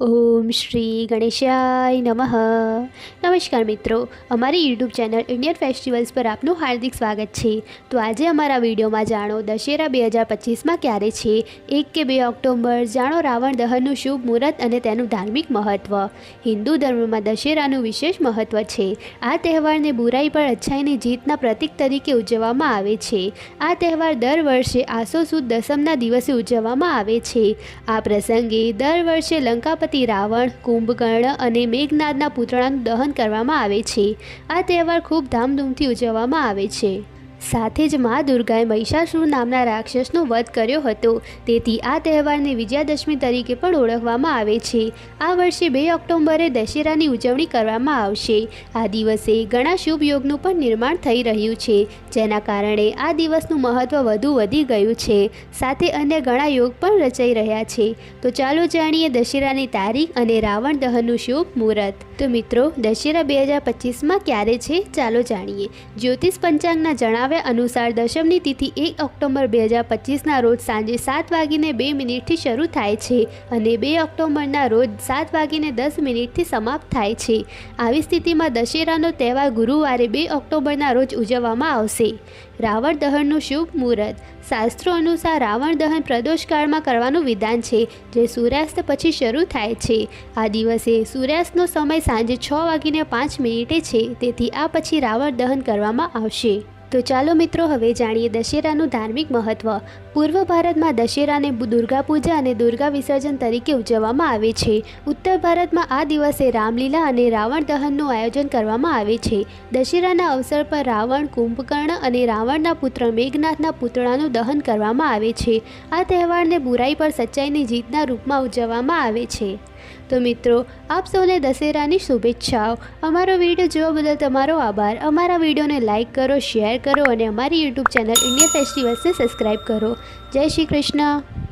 ઓમ શ્રી ગણેશાય નમઃ. નમસ્કાર મિત્રો, અમારી યુટ્યુબ ચેનલ ઇન્ડિયન ફેસ્ટિવલ્સ પર આપનું હાર્દિક સ્વાગત છે. તો આજે અમારા વિડીયોમાં જાણો, દશેરા બે હજાર પચીસમાં ક્યારે છે? એક કે બે ઓક્ટોબર, જાણો રાવણ દહનનું શુભ મુહૂર્ત અને તેનું ધાર્મિક મહત્ત્વ હિન્દુ ધર્મમાં દશેરાનું વિશેષ મહત્ત્વ છે. આ તહેવારને બુરાઈ પર અચ્છાઈની જીતના પ્રતીક તરીકે ઉજવવામાં આવે છે. આ તહેવાર દર વર્ષે આસો સુદ દસમના દિવસે ઉજવવામાં આવે છે. આ પ્રસંગે દર વર્ષે લંકાપતિ રાવણ, કુંભકર્ણ અને મેઘનાદના પૂતળાનું દહન કરવામાં આવે છે. આ તહેવાર ખૂબ ધામધૂમથી ઉજવવામાં આવે છે. સાથે જ મા દુર્ગાએ મહિષાસુર નામના રાક્ષસનો વધ કર્યો હતો. તેથી આ તહેવારને વિજયાદશમી તરીકે પણ ઓળખવામાં આવે છે. આ વર્ષે બે ઓક્ટોબરે દશેરાની ઉજવણી કરવામાં આવશે. આ દિવસે ઘણા શુભ યોગનું પણ નિર્માણ થઈ રહ્યું છે. જેના કારણે આ દિવસનું મહત્ત્વ વધુ વધી ગયું છે. સાથે અન્ય ઘણા યોગ પણ રચાઈ રહ્યા છે. તો ચાલો જાણીએ દશેરાની તારીખ અને રાવણ દહનનું શુભ મુહૂર્ત. તો મિત્રો, દશેરા બે હજાર પચીસમાં ક્યારે છે? ચાલો જાણીએ. જ્યોતિષ પંચાંગના જણાવ્યા અનુસાર દશમની તિથિ એક ઓક્ટોબર બે હજાર પચીસના રોજ સાંજે સાત વાગીને બે મિનિટથી શરૂ થાય છે અને બે ઓક્ટોબરના રોજ સાત વાગીને દસ મિનિટથી સમાપ્ત થાય છે. આવી સ્થિતિમાં દશેરાનો તહેવાર ગુરુવારે બે ઓક્ટોબરના રોજ ઉજવવામાં આવશે. રાવણ દહનનું શુભ મુહૂર્ત. શાસ્ત્રો અનુસાર રાવણ દહન પ્રદોષકાળમાં કરવાનું વિધાન છે, જે સૂર્યાસ્ત પછી શરૂ થાય છે. આ દિવસે સૂર્યાસ્તનો સમય સાંજે છ વાગીને પાંચ મિનિટે છે, તેથી આ પછી રાવણ દહન કરવામાં આવશે. તો ચાલો મિત્રો, હવે જાણીએ દશેરાનું ધાર્મિક મહત્ત્વ પૂર્વ ભારતમાં દશેરાને દુર્ગા પૂજા અને દુર્ગા વિસર્જન તરીકે ઉજવવામાં આવે છે. ઉત્તર ભારતમાં આ દિવસે રામલીલા અને રાવણ દહનનું આયોજન કરવામાં આવે છે. દશેરાના અવસર પર રાવણ, કુંભકર્ણ અને રાવણના પુત્ર મેઘનાથના પુતળાનું દહન કરવામાં આવે છે. આ તહેવારને બુરાઈ પર સચ્ચાઈની જીતના રૂપમાં ઉજવવામાં આવે છે. તો મિત્રો, આપ સૌને દશેરાની શુભેચ્છાઓ. અમારો વીડિયો જોવા બદલ તમારો આભાર. અમારા વિડીયોને લાઇક કરો શેર કરો અને અમારી યુટ્યુબ ચેનલ ઇન્ડિયા ફેસ્ટિવલ્સને સબસ્ક્રાઈબ કરો. જય શ્રી કૃષ્ણ.